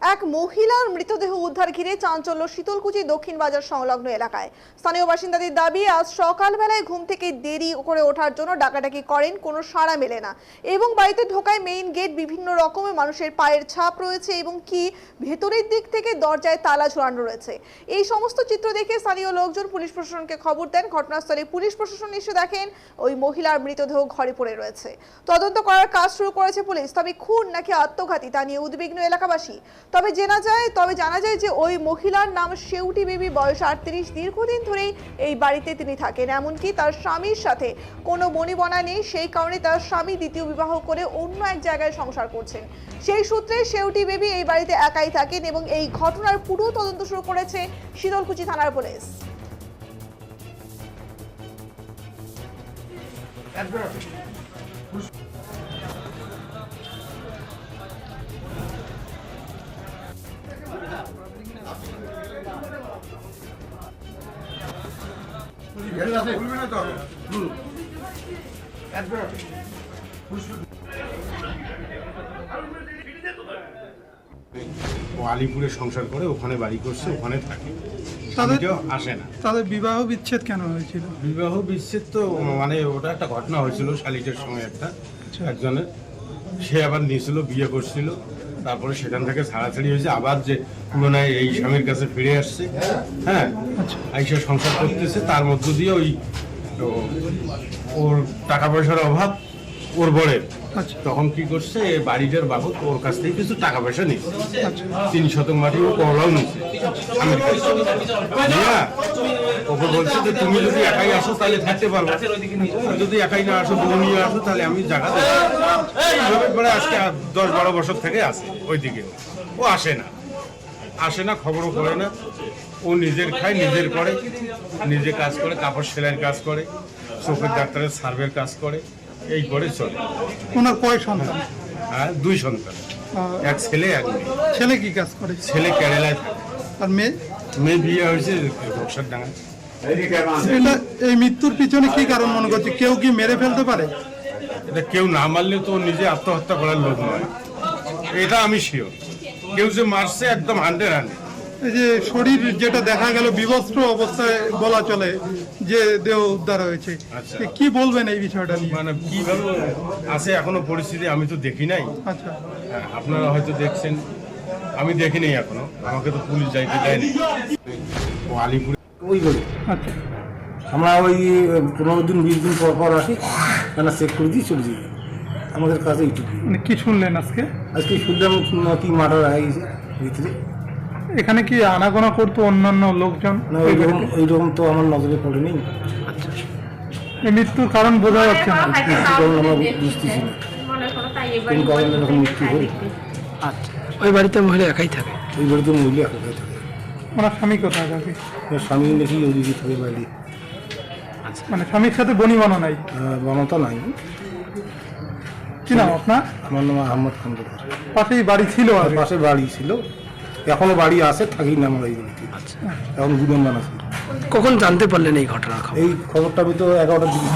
এক মহিলার মৃতদেহ উদ্ধার ঘিরে চাঞ্চল্য শীতলকুচি দক্ষিণ বাজার সংলগ্ন এলাকায়। স্থানীয় বাসিন্দাদের দাবি, আজ সকালবেলায় ঘুম থেকে দেরি করে ওঠার জন্য ডাকাডাকি করেন, কোনো সাড়া মেলে না। এবং বাড়িতে ঢোকায় মেইন গেট বিভিন্ন রকমের মানুষের পায়ের ছাপ রয়েছে এবং কি ভেতরের দিক থেকে দরজায় তালা ঝোলানো রয়েছে। এই সমস্ত চিত্র দেখে স্থানীয় লোকজন পুলিশ প্রশাসনকে খবর দেন। ঘটনাস্থলে পুলিশ প্রশাসন এসে দেখেন, ওই মহিলার মৃতদেহ ঘরে পড়ে রয়েছে। তদন্ত করার কাজ শুরু করেছে পুলিশ। তবে খুন নাকি আত্মঘাতী তা নিয়ে উদ্বিগ্ন এলাকাবাসী। তবে জানা যায়, তবে জানা যায় যে ওই মহিলার নাম শেউটি বেবি বয়স আটত্রিশ। দীর্ঘদিন ধরেই এই বাড়িতে তিনি থাকেন। এমনকি তার স্বামীর সাথে কোনো মনিবনা নেই। সেই কারণে তার স্বামী দ্বিতীয় বিবাহ করে অন্য এক জায়গায় সংসার করছেন। সেই সূত্রে শেউটি বেবি এই বাড়িতে একাই থাকেন এবং এই ঘটনার পুরো তদন্ত শুরু করেছে শীতলকুচি থানার পুলিশ। ও আলিপুরে সংসার করে ওখানে বাড়ি করছে ওখানে থাকে। তাদের- আসে না। তাদের বিবাহ বিচ্ছেদ কেন হয়েছিল? বিবাহ বিচ্ছেদ তো মানে ওটা একটা ঘটনা হয়েছিল শালিটের সময় একটা একজনের। সে আবার নিয়েছিল বিয়ে করছিল। তারপরে সেখান থেকে ছাড়াছাড়ি হয়েছে। আবার যে পুরোনায় এই স্বামীর কাছে ফিরে আসছে হ্যাঁ আইসা সংসার করতেছে, তার মধ্য দিয়ে ওই ওর টাকা পয়সার অভাব ওর বরের। আচ্ছা। তখন কি করছে বাড়িটার বাবদ ওর কাছ থেকে কিছু টাকা পয়সা নিচ্ছে। তিন শতক মাটি ও কলাও নিচ্ছে। ওকে বলছে যে তুমি যদি একাই আসো তাহলে থাকতে পারব। যদি একাই না আসো বউ নিয়ে আসো তাহলে আমি জায়গা দেবো। আজকে দশ বারো বছর থেকে আসে ওইদিকে। ও আসে না। আসে না খবরও করে না। ও নিজের খায় নিজের করে। নিজে কাজ করে কাপড় সেলাইয়ের কাজ করে। চোখের ডাক্তারের সার্ভের কাজ করে। এই করে চলে ওনার কয় সন্তান? হ্যাঁ দুই সন্তান। এক ছেলে এক মেয়ে। ছেলে কি কাজ করে? ছেলে কেরালায় থাকে। আর মেয়ে? মেয়ে বিয়ে হয়েছে বক্সার ডাঙায় এই মৃত্যুর পিছনে কি কারণ মনে করছে? কেউ কি মেরে ফেলতে পারে? এটা কেউ না মারলে তো নিজে আত্মহত্যা করার লোক নয়। এটা আমি শিওর কেউ যে মারছে একদম হান্ড্রেড হান্ড্রেড যে শরীর যেটা দেখা গেল বিবস্ত্র অবস্থায় বলা চলে যে দেহ উদ্ধার হয়েছে। আচ্ছা। কি বলবেন এই বিষয়টা নিয়ে? মানে কীভাবে আছে এখনও পরিস্থিতি আমি তো দেখি নাই। আচ্ছা। হ্যাঁ, আপনারা হয়তো দেখছেন আমি দেখিনি এখনও। আমাকে তো পুলিশ যাইতে দেয়নি। ও আলিপুরে আচ্ছা। আমরা ওই পনেরো দিন বিশ দিন পর পর আসি কেন চেক করে দিয়ে চলে যাই। আমাদের কাছে এইটুকু মানে কি শুনলেন আজকে? আজকে শুনলাম কি মার্ডার হয়ে গেছে ভিতরে। এখানে কি আনাগোনা করতো অন্যান্য লোকজন? না ওইরকম ওইরকম তো আমার নজরে পড়েনি। এই মৃত্যুর কারণ বোঝা যাচ্ছে না। কারণ আমরা বুঝতেছি না। কোন কারণে এরকম মৃত্যু হল? আচ্ছা ওই বাড়িতে মহিলা একাই থাকে? ওই বাড়িতে মহিলা একা থাকে। ওনার স্বামী কোথায় থাকে? স্বামী নাকি ওদিকে থাকে বাইরে মানে স্বামীর সাথে বনিবনা নাই? বানাতা নাই। কি নাম আপনার? আমার নাম আহমদ খন্দকার পাশেই বাড়ি ছিল আর পাশে বাড়ি ছিল। এখনও বাড়ি আসে থাকি না আমরা এই বাড়িতে এখন দুজন মানুষ কখন জানতে পারলেন এই ঘটনা এই খবরটা আমি তো এগারোটার দিকে।